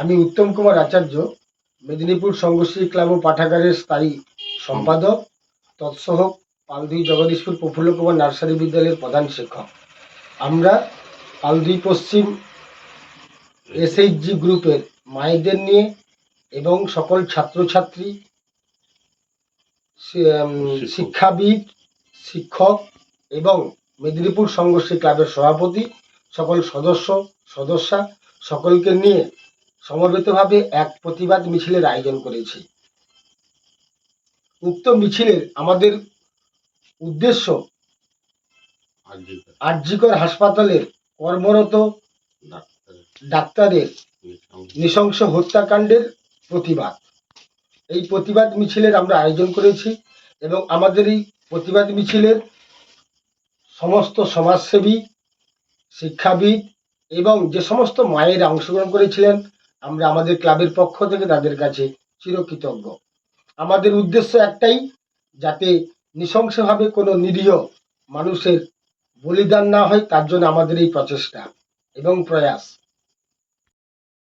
আমি উত্তম কুমার আচার্য মেদিনীপুর সংঘশ্রী ক্লাব ও পাঠাগারের স্থায়ী সম্পাদক তৎসহ পালদুই জগদীশপুর প্রফুল্ল কুমার নার্সারি বিদ্যালয়ের প্রধান শিক্ষক। আমরা পালদুই পশ্চিম এসএইচজি গ্রুপের মায়েদের নিয়ে এবং সকল ছাত্রছাত্রী শিক্ষাবিদ শিক্ষক এবং মেদিনীপুর সংঘশ্রী ক্লাবের সভাপতি সকল সদস্য সদস্যা সকলকে নিয়ে সমবেতভাবে এক প্রতিবাদ মিছিলের আয়োজন করেছি। উক্ত মিছিলের আমাদের উদ্দেশ্য আর যে আরজিকর হাসপাতালের কর্মরত ডাক্তারের নৃশংস হত্যাকাণ্ডের প্রতিবাদ। এই প্রতিবাদ মিছিলের আমরা আয়োজন করেছি এবং আমাদের এই প্রতিবাদ মিছিলের সমস্ত সমাজসেবী, শিক্ষাবিদ এবং যে সমস্ত মায়েরা অংশগ্রহণ করেছিলেন আমরা আমাদের ক্লাবের পক্ষ থেকে তাদের কাছে চিরকৃতজ্ঞ। আমাদের উদ্দেশ্য একটাই, যাতে নৃশংসভাবে কোনো নিরীহ মানুষের বলিদান না হয়, তার জন্য আমাদের এই প্রচেষ্টা এবং প্রয়াস।